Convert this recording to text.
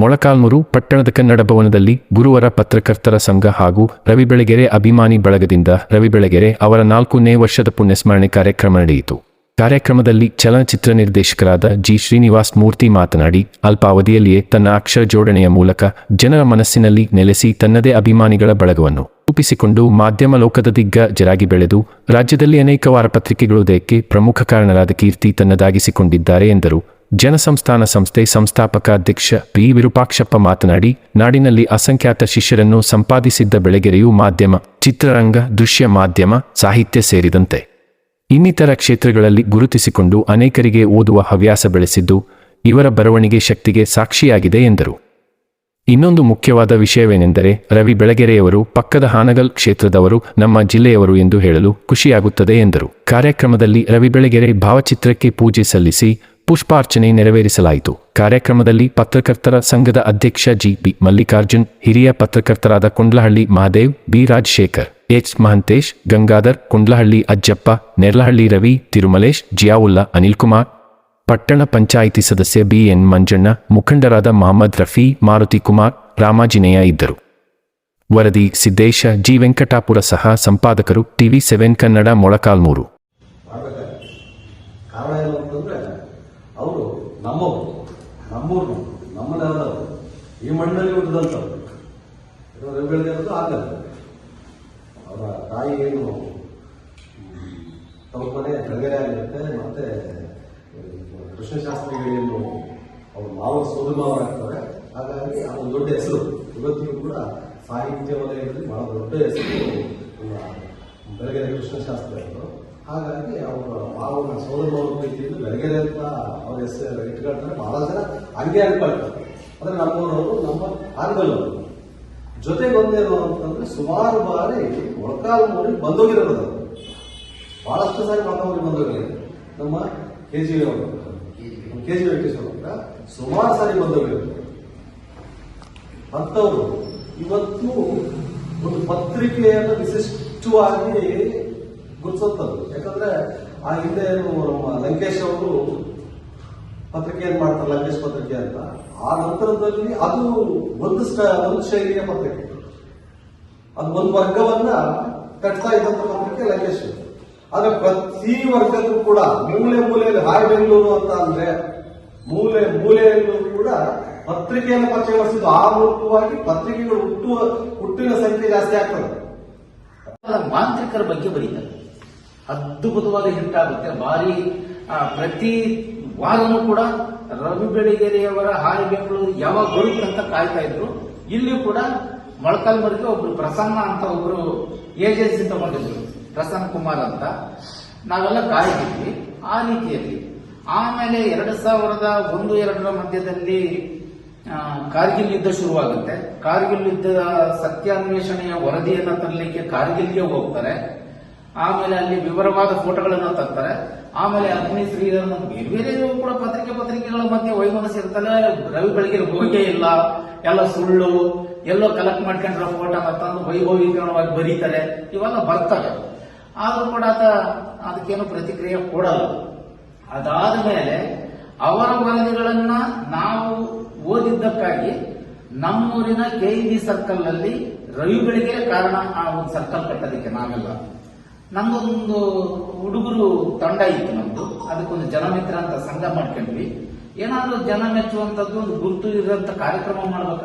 ಮೊಳಕಾಲ್ಮೂರು ಪಟ್ಟಣದ ಕನ್ನಡ ಭವನದಲ್ಲಿ ಗುರುವರ ಪತ್ರಕರ್ತರ ಸಂಘ ಹಾಗೂ ರವಿ ಬೆಳಗೆರೆ ಅಭಿಮಾನಿ ಬಳಗದಿಂದ ರವಿ ಬೆಳಗೆರೆ ಅವರ ನಾಲ್ಕನೇ ವರ್ಷದ ಪುಣ್ಯಸ್ಮರಣೆ ಕಾರ್ಯಕ್ರಮ ನಡೆಯಿತು. ಕಾರ್ಯಕ್ರಮದಲ್ಲಿ ಚಲನಚಿತ್ರ ನಿರ್ದೇಶಕರಾದ ಜಿ ಶ್ರೀನಿವಾಸ್ ಮೂರ್ತಿ ಮಾತನಾಡಿ, ಅಲ್ಪಾವಧಿಯಲ್ಲಿಯೇ ತನ್ನ ಅಕ್ಷರ ಜೋಡಣೆಯ ಮೂಲಕ ಜನರ ಮನಸ್ಸಿನಲ್ಲಿ ನೆಲೆಸಿ ತನ್ನದೇ ಅಭಿಮಾನಿಗಳ ಬಳಗವನ್ನು ರೂಪಿಸಿಕೊಂಡು ಮಾಧ್ಯಮ ಲೋಕದ ದಿಗ್ಗಜರಾಗಿ ಬೆಳೆದು, ರಾಜ್ಯದಲ್ಲಿ ಅನೇಕ ವಾರಪತ್ರಿಕೆಗಳುದಯಕ್ಕೆ ಪ್ರಮುಖ ಕಾರಣರಾದ ಕೀರ್ತಿ ತನ್ನದಾಗಿಸಿಕೊಂಡಿದ್ದಾರೆ ಎಂದರು. ಜನಸಂಸ್ಥಾನ ಸಂಸ್ಥೆ ಸಂಸ್ಥಾಪಕ ಅಧ್ಯಕ್ಷ ಪಿ ವಿರೂಪಾಕ್ಷಪ್ಪ ಮಾತನಾಡಿ, ನಾಡಿನಲ್ಲಿ ಅಸಂಖ್ಯಾತ ಶಿಷ್ಯರನ್ನು ಸಂಪಾದಿಸಿದ್ದ ಬೆಳಗೆರೆಯು ಮಾಧ್ಯಮ, ಚಿತ್ರರಂಗ, ದೃಶ್ಯ ಮಾಧ್ಯಮ, ಸಾಹಿತ್ಯ ಸೇರಿದಂತೆ. ಇನ್ನಿತರ ಕ್ಷೇತ್ರಗಳಲ್ಲಿ ಗುರುತಿಸಿಕೊಂಡು ಅನೇಕರಿಗೆ ಓದುವ ಹವ್ಯಾಸ ಬೆಳೆಸಿದ್ದು, ಇವರ ಬರವಣಿಗೆ ಶಕ್ತಿಗೆ ಸಾಕ್ಷಿಯಾಗಿದೆ ಎಂದರು. ಇನ್ನೊಂದು ಮುಖ್ಯವಾದ ವಿಷಯವೇನೆಂದರೆ, ರವಿ ಬೆಳಗೆರೆಯವರು ಪಕ್ಕದ ಹಾನಗಲ್ ಕ್ಷೇತ್ರದವರು ನಮ್ಮ ಜಿಲ್ಲೆಯವರು ಎಂದು ಹೇಳಲು ಖುಷಿಯಾಗುತ್ತದೆ ಎಂದರು. ಕಾರ್ಯಕ್ರಮದಲ್ಲಿ ರವಿ ಬೆಳಗೆರೆ ಭಾವಚಿತ್ರಕ್ಕೆ ಪೂಜೆ ಸಲ್ಲಿಸಿ ಪುಷ್ಪಾರ್ಚನೆ ನೆರವೇರಿಸಲಾಯಿತು. ಕಾರ್ಯಕ್ರಮದಲ್ಲಿ ಪತ್ರಕರ್ತರ ಸಂಘದ ಅಧ್ಯಕ್ಷ ಜಿ. ಬಿ. ಮಲ್ಲಿಕಾರ್ಜುನ್, ಹಿರಿಯ ಪತ್ರಕರ್ತರಾದ ಕುಂಡ್ಲಹಳ್ಳಿ ಮಹಾದೇವ್, ಬಿ. ರಾಜಶೇಖರ್, ಎಚ್. ಮಹಂತೇಶ್, ಗಂಗಾಧರ್, ಕುಂಡ್ಲಹಳ್ಳಿ ಅಜ್ಜಪ್ಪ, ನೆರ್ಲಹಳ್ಳಿ ರವಿ, ತಿರುಮಲೇಶ್, ಜಿಯಾವುಲ್ಲಾ, ಅನಿಲ್ ಕುಮಾರ್. ಪಟ್ಟಣ ಪಂಚಾಯಿತಿ ಸದಸ್ಯ ಬಿಎನ್ ಮಂಜಣ್ಣ, ಮುಖಂಡರಾದ ಮಹಮ್ಮದ್ ರಫಿ, ಮಾರುತಿ ಕುಮಾರ್, ರಾಮಾಜಿನೇಯ ಇದ್ದರು. ವರದಿ ಸಿದ್ದೇಶ, ಜಿ. ವೆಂಕಟಾಪುರ ಸಹ ಸಂಪಾದಕರು, ಟಿವಿ ಸೆವೆನ್ ಕನ್ನಡ ಮೊಳಕಾಲ್ಮೂರು ಮಾಡ್ಬೇಕಾದ್ರೆ ಕಾರಣ ಏನು ಅಂತಂದ್ರೆ ಅವರು ನಮ್ಮವರು, ನಮ್ಮೂರು ನಮ್ಮ ನೆಲದವರು ಈ ಮಣ್ಣಲ್ಲಿ ಹುಟ್ಟಿದಂಥವ್ರು. ಇದು ಇರೋದು ಆಗಲ್ಲ ಅವರ ತಾಯಿ ಏನು ಮನೆ ಬೆಳಗೆರೆ ಆಗಿರುತ್ತೆ, ಮತ್ತೆ ಕೃಷ್ಣಶಾಸ್ತ್ರಿಗಳೇನು, ಅವ್ರ ಮಾವ ಸೋದರಮಾವರಾಗ್ತಾರೆ ಹಾಗಾಗಿ ಅದೊಂದು ದೊಡ್ಡ ಹೆಸರು, ಇವತ್ತಿಗೂ ಕೂಡ ಸಾಹಿತ್ಯ ವಲಯದಲ್ಲಿ ಬಹಳ ದೊಡ್ಡ ಹೆಸರು ಬೆಳಗ್ಗೆ ಕೃಷ್ಣಶಾಸ್ತ್ರಿ ಅವರು. ಹಾಗಾಗಿ ಅವರು ಮಾವನ ಸೋದರಮಾವನ ಪ್ರೀತಿಯಿಂದ ಬೆಳಗ್ಗೆ ಅಂತ ಅವ್ರ ಹೆಸರು ಇಟ್ಕೊಳ್ತಾರೆ ಬಹಳ ಜನ ಹಂಗೆ ಅನ್ಕೊಳ್ತಾರೆ. ಅಂದ್ರೆ ನಮ್ಮವರು ನಮ್ಮ ಆಂಗಲವರು ಜೊತೆಗೆ ಒಂದೇನು ಅಂತಂದ್ರೆ ಸುಮಾರು ಬಾರಿ ಮೊಳಕಾಲ್ಮೂರಿಗೆ ಬಂದೋಗಿರೋದು. ಬಹಳಷ್ಟು ಸಾರಿ ಮೊಳಕಾಲ್ಮೂರಿಗೆ ಬಂದೋಗಿದ್ದಾರೆ. ನಮ್ಮ ಕೆ ಜಿ ಅವರು. ಕೆ ಜಿ ವೆಂಕಟೇಶ್ವರ ಹತ್ರ ಸುಮಾರು ಸಾರಿ ಬಂದೋಗಿರೋದು ಅಂಥವ್ರು ಇವತ್ತು ಒಂದು ಪತ್ರಿಕೆಯನ್ನು ವಿಶಿಷ್ಟವಾಗಿ ಗುರುತಿಸುತ್ತದ್ದು ಯಾಕಂದ್ರೆ ಆ ಹಿಂದೆ ನಮ್ಮ ಲಂಕೇಶ್ ಅವರು ಪತ್ರಿಕೆ ಏನ್ ಮಾಡ್ತಾರೆ, ಲಂಕೇಶ್ ಪತ್ರಿಕೆ ಅಂತ? ಆ ನಂತರದಲ್ಲಿ ಅದು ಒಂದು ಒಂದು ಶೈಲಿಯ ಪತ್ರಿಕೆ. ಅದು ಒಂದು ವರ್ಗವನ್ನ ಕಟ್ತಾ ಇದ್ದಂತ ಪತ್ರಿಕೆ ಲಂಕೇಶ್ ಆದ್ರೆ ಪ್ರತಿ ವರ್ಗಕ್ಕೂ ಕೂಡ ಮೂಲೆ ಮೂಲೆಯಲ್ಲಿ ಹಾಯ್ ಬೆಂಗಳೂರು ಅಂತ ಅಂದ್ರೆ ಮೂಲೆ ಮೂಲೆಯಲ್ಲೂ ಕೂಡ ಪತ್ರಿಕೆಯನ್ನು ಪರಿಚಯ ಮಾಡಿಸಿದ್ದು ಆ ಮೂಲಕವಾಗಿ ಪತ್ರಿಕೆಗಳು ಹುಟ್ಟುವ, ಹುಟ್ಟಿನ ಸಂಖ್ಯೆ ಜಾಸ್ತಿ ಆಗ್ತದೆ. ಮಾಂತ್ರಿಕರ ಬಗ್ಗೆ ಬರೀತಾರೆ. ಅದ್ಭುತವಾದ ಹಿಟ್ ಆಗುತ್ತೆ ಭಾರಿ ಪ್ರತಿ ವಾರನೂ ಕೂಡ ರವಿ ಬೆಳಗೆರೆಯವರ ಹಾರಿ ಬೆಂಗಳೂರು ಯಾವಾಗ ಬರುತ್ತೆ ಅಂತ ಕಾಯ್ತಾ ಇದ್ರು. ಇಲ್ಲಿ ಕೂಡ ಮೊಳಕಾಲ್ಮರಿಗೆ ಒಬ್ರು ಪ್ರಸನ್ನ ಅಂತ ಒಬ್ರು ಏಜೆನ್ಸಿ ತಗೊಂಡಿದ್ರು, ಪ್ರಸನ್ನ ಕುಮಾರ್ ಅಂತ. ನಾವೆಲ್ಲ ಕಾಯ್ದಿದ್ವಿ. ಆ ರೀತಿಯಲ್ಲಿ ಆಮೇಲೆ ಎರಡು ಸಾವಿರದ ಒಂದು, ಎರಡರ ಮಧ್ಯದಲ್ಲಿ ಕಾರ್ಗಿಲ್ ಯುದ್ಧ ಶುರುವಾಗುತ್ತೆ. ಕಾರ್ಗಿಲ್ ಯುದ್ಧ ಸತ್ಯಾನ್ವೇಷಣೆಯ ವರದಿಯನ್ನ ತರಲಿಕ್ಕೆ ಕಾರ್ಗಿಲ್ಗೆ ಹೋಗ್ತಾರೆ. ಆಮೇಲೆ ಅಲ್ಲಿ ವಿವರವಾದ ಫೋಟೋಗಳನ್ನು ತರ್ತಾರೆ ಆಮೇಲೆ ಅಗ್ನಿ ಶ್ರೀಧರನ್ ಬೇರೆ ಬೇರೆ ಕೂಡ ಪತ್ರಿಕೆ ಪತ್ರಿಕೆಗಳ ಮಧ್ಯೆ ವೈಮನಸ್ಸಿರ್ತಾರೆ ರವಿ ಬೆಳಗ್ಗೆ ಹೋಗೇ ಇಲ್ಲ. ಎಲ್ಲ ಸುಳ್ಳು. ಎಲ್ಲೋ ಕಲೆಕ್ಟ್ ಮಾಡ್ಕೊಂಡಿರೋ ಫೋಟೋ ತಂದು ವೈಭವೀಕರಣವಾಗಿ ಬರೀತಾರೆ. ಇವೆಲ್ಲ ಬರ್ತವೆ. ಆದ್ರೂ ಕೂಡ ಆತ ಅದಕ್ಕೇನು ಪ್ರತಿಕ್ರಿಯೆ ಕೊಡಲ್ಲ. ಅದಾದ ಮೇಲೆ ಅವರ ವರದಿಗಳನ್ನ ನಾವು ಓದಿದ್ದಕ್ಕಾಗಿ ನಮ್ಮೂರಿನ ಕೆಇಬಿ ಸರ್ಕಲ್ನಲ್ಲಿ ರವಿ ಬೆಳಗ್ಗೆ ಕಾರಣ ಆ ಒಂದು ಸರ್ಕಲ್ ಕಟ್ಟೋದಕ್ಕೆ ನಾವೆಲ್ಲ. ನಮ್ದೊಂದು ಹುಡುಗರು ತಂಡ ಇತ್ತು ನಮ್ದು. ಅದಕ್ಕೊಂದು ಜನಮಿತ್ರ ಅಂತ ಸಂಘ ಮಾಡ್ಕೊಂಡ್ವಿ. ಏನಾದ್ರೂ ಜನ ಮೆಚ್ಚುವಂತದ್ದು ಒಂದು ಗುರುತು ಇರುವಂತ ಕಾರ್ಯಕ್ರಮ ಮಾಡ್ಬೇಕು.